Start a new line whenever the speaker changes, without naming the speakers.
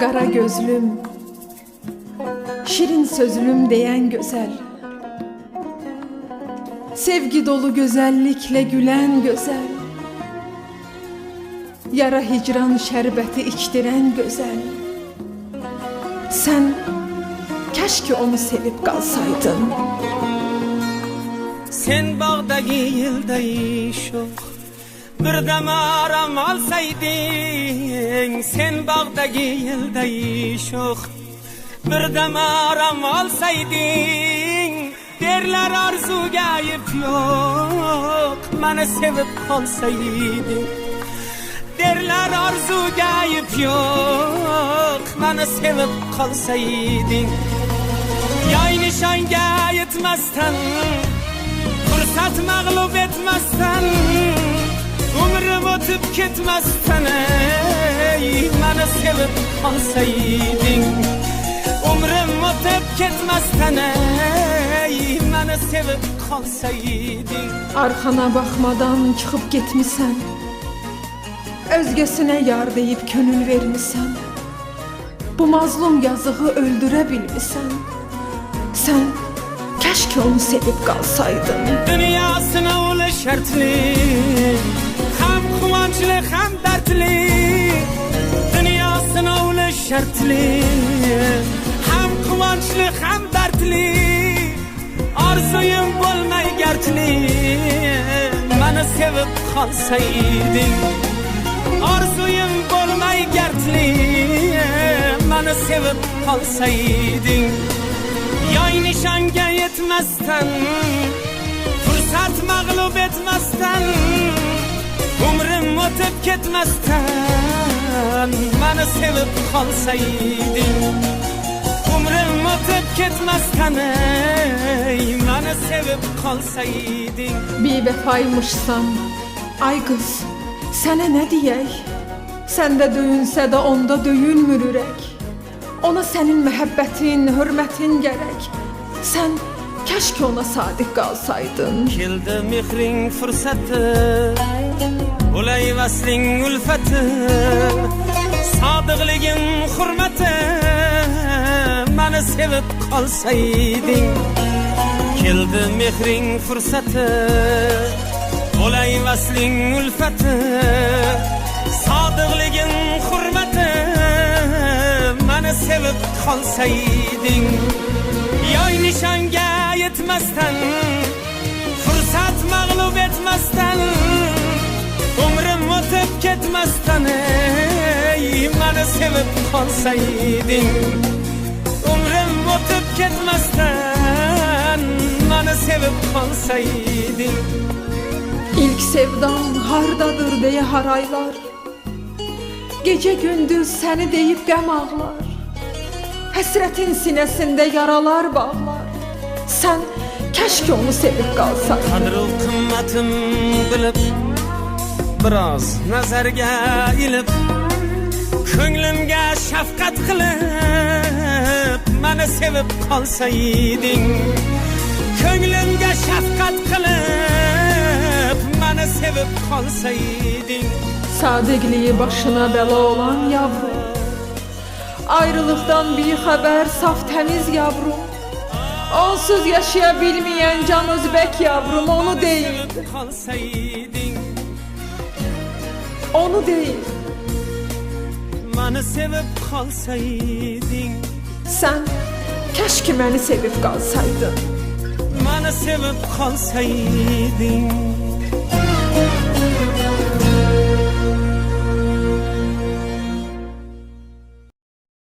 Qara gözlüm, şirin sözlüm deyən gözəl. Sevgi dolu gözəlliklə gülən gözəl. Yara hicran şərbəti içdirən gözəl. Sən kəşke onu sevib qalsaydın.
Sen bağdaki yılda şok Bir dem aram alsaydın Sen bağdaki yılda şok Bir dem aram alsaydın Derler arzu gayip yok. Beni sevip kalsaydın Derler arzu gayip yok. Beni sevip kalsaydın Yay nişanga yetmezten Fırsat mağlup etmezsen Beni sevip kalsaydın Umrum ötüp gitmezsen ey Beni sevip kalsaydın
Arxana baxmadan çıxıb getmisən. Özgəsinə yar deyib könül vermisən. Bu mazlum yazığı öldürə bilmisən. Sən kəşke onu sevib qalsaydın.
Dünyasına ulu şartlı Şartlı Hem kıvançlı hem dertli. Arzuyum bolmay gertli Beni sevip kalsaydın. Arzuyum bolmay gertli Beni sevip kalsaydın. Yay nişanga yetmezden Fırsat mağlup etmezden Umrum ötüp gitmezden Beni sevip kalsaydın Umrum ötüp gitmezden ey Beni sevip kalsaydın
Bir vəfaymışsan. Ay qız, sənə nə deyək? Səndə döyünsə də onda döyülmür ürək. Ona sənin məhəbbətin, hörmətin gərək. Sən kəşke ona sadiq qalsaydın.
Keldi mehring fursati Ulay vasling ulfati Sodiqligim hurmati Meni sevib qolsayding. Keldi mehring fursati bo'lay vasling ulfati. Sodiqligim hurmati Meni sevib qolsayding. Yoy nishonga yetmasdan fursat mag'lub etmasdan umrim o'tib ketmasdan Beni sevip kalsaydın Umrum ötüp gitmezden Beni sevip kalsaydın
İlk sevdan hardadır deyə haraylar. Gecə gündüz səni deyib qəm ağlar. Həsrətin sinəsində yaralar bağlar. Sən kəşke onu sevib qalsaydın.
Kadru kımmetim bilip Biraz nazarga ilip Ko'nglimga shafqat qilib Meni sevib qolsayding Ko'nglimga shafqat qilib Meni sevib qolsayding
Sadiqliyi başına bela olan yavrum. Ayrılıktan bir haber saf temiz yavrum. Onsuz yaşayabilmeyen can özbek yavrum onu
qolsayding
Onu değil.
Meni sevib qolsayding
Sen keşke beni sevip kalsaydın.
Meni sevib qolsayding